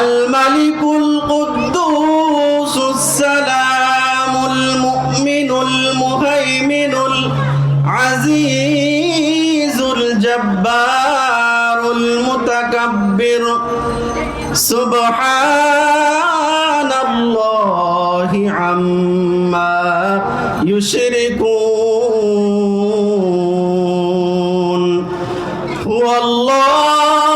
الملك القدوس السلام المؤمن المهيمن العزيز الجبار المتكبر سبحان الله عما يشركون هو الله